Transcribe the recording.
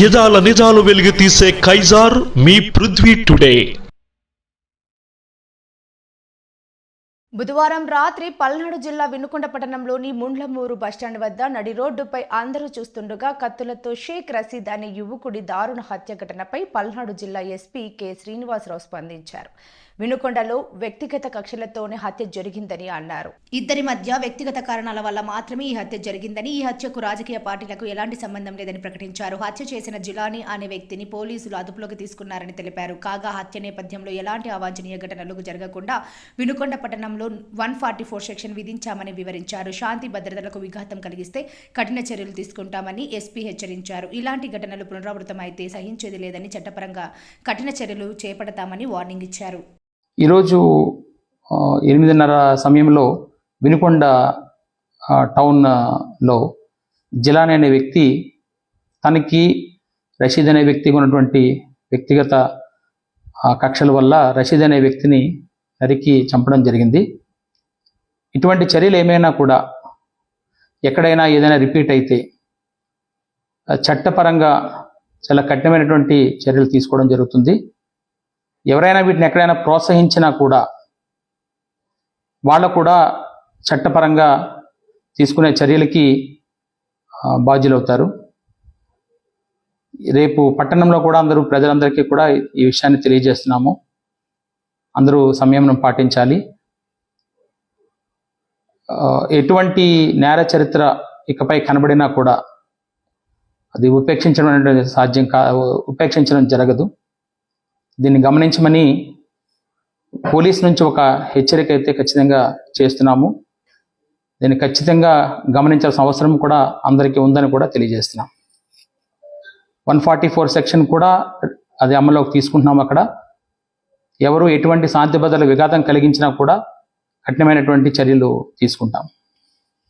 యదాల నిజాలు వెలిగి తీసే కైజార్ మీ పృథ్వీ టుడే. బుధవారం రాత్రి పల్నాడు జిల్లా వినుకొండ పట్టణంలోని ముండ్లమూరు బస్టాండ్ వద్ద నడి రోడ్డుపై అందరూ చూస్తుండగా కత్తులతో షేక్ రసీద్ అనే యువకుడి దారుణ హత్య ఘటనపై పల్నాడు జిల్లా ఎస్పీ కె శ్రీనివాసరావు స్పందించారు. వినుకొండలో వ్యక్తిగత కక్షలతోనే హత్య జరిగిందని అన్నారు. ఇద్దరి మధ్య వ్యక్తిగత కారణాల వల్ల మాత్రమే ఈ హత్య జరిగిందని ఈ హత్యకు రాజకీయ పార్టీలకు ఎలాంటి సంబంధం లేదని ప్రకటించారు. హత్య చేసిన జిలానీ అనే వ్యక్తిని పోలీసులు అదుపులోకి తీసుకున్నారని తెలిపారు. కాగా హత్య నేపథ్యంలో ఎలాంటి అవాంఛనీయ ఘటనలు జరగకుండా వినుకొండ పట్టణంలో వన్ ఫార్టీ ఫోర్ సెక్షన్ విధించామని వివరించారు. శాంతి భద్రతలకు విఘాతం కలిగిస్తే కఠిన చర్యలు తీసుకుంటామని ఎస్పీ హెచ్చరించారు. ఇలాంటి ఘటనలు పునరావృతమైతే సహించేది లేదని చట్టపరంగా కఠిన చర్యలు చేపడతామని వార్నింగ్ ఇచ్చారు. ఈరోజు ఎనిమిదిన్నర సమయంలో వినుకొండ టౌన్లో జిలాని అనే వ్యక్తి తనకి రషీద్ అనే వ్యక్తికి ఉన్నటువంటి వ్యక్తిగత కక్షల వల్ల రషీద్ అనే వ్యక్తిని నరికి చంపడం జరిగింది. ఇటువంటి చర్యలు ఏమైనా కూడా ఎక్కడైనా ఏదైనా రిపీట్ అయితే చట్టపరంగా చాలా కఠినమైనటువంటి చర్యలు తీసుకోవడం జరుగుతుంది. ఎవరైనా వీటిని ఎక్కడైనా ప్రోత్సహించినా కూడా వాళ్ళు కూడా చట్టపరంగా తీసుకునే చర్యలకి బాధ్యులవుతారు. రేపు పట్టణంలో కూడా అందరూ ప్రజలందరికీ కూడా ఈ విషయాన్ని తెలియజేస్తున్నాము. అందరూ సంయమనం పాటించాలి. ఎటువంటి నేర చరిత్ర ఇకపై కనబడినా కూడా అది ఉపేక్షించడం అనేది సాధ్యం కా ఉపేక్షించడం జరగదు. దీన్ని గమనించమని పోలీస్ నుంచి ఒక హెచ్చరిక అయితే ఖచ్చితంగా చేస్తున్నాము. దీన్ని ఖచ్చితంగా గమనించాల్సిన అవసరం కూడా అందరికీ ఉందని కూడా తెలియజేస్తున్నాం. వన్ ఫార్టీ ఫోర్ సెక్షన్ కూడా అది అమల్లోకి తీసుకుంటున్నాం అక్కడ. ఎవరు ఎటువంటి శాంతి భద్రతల విఘాతం కలిగించినా కూడా కఠినమైనటువంటి చర్యలు తీసుకుంటాం.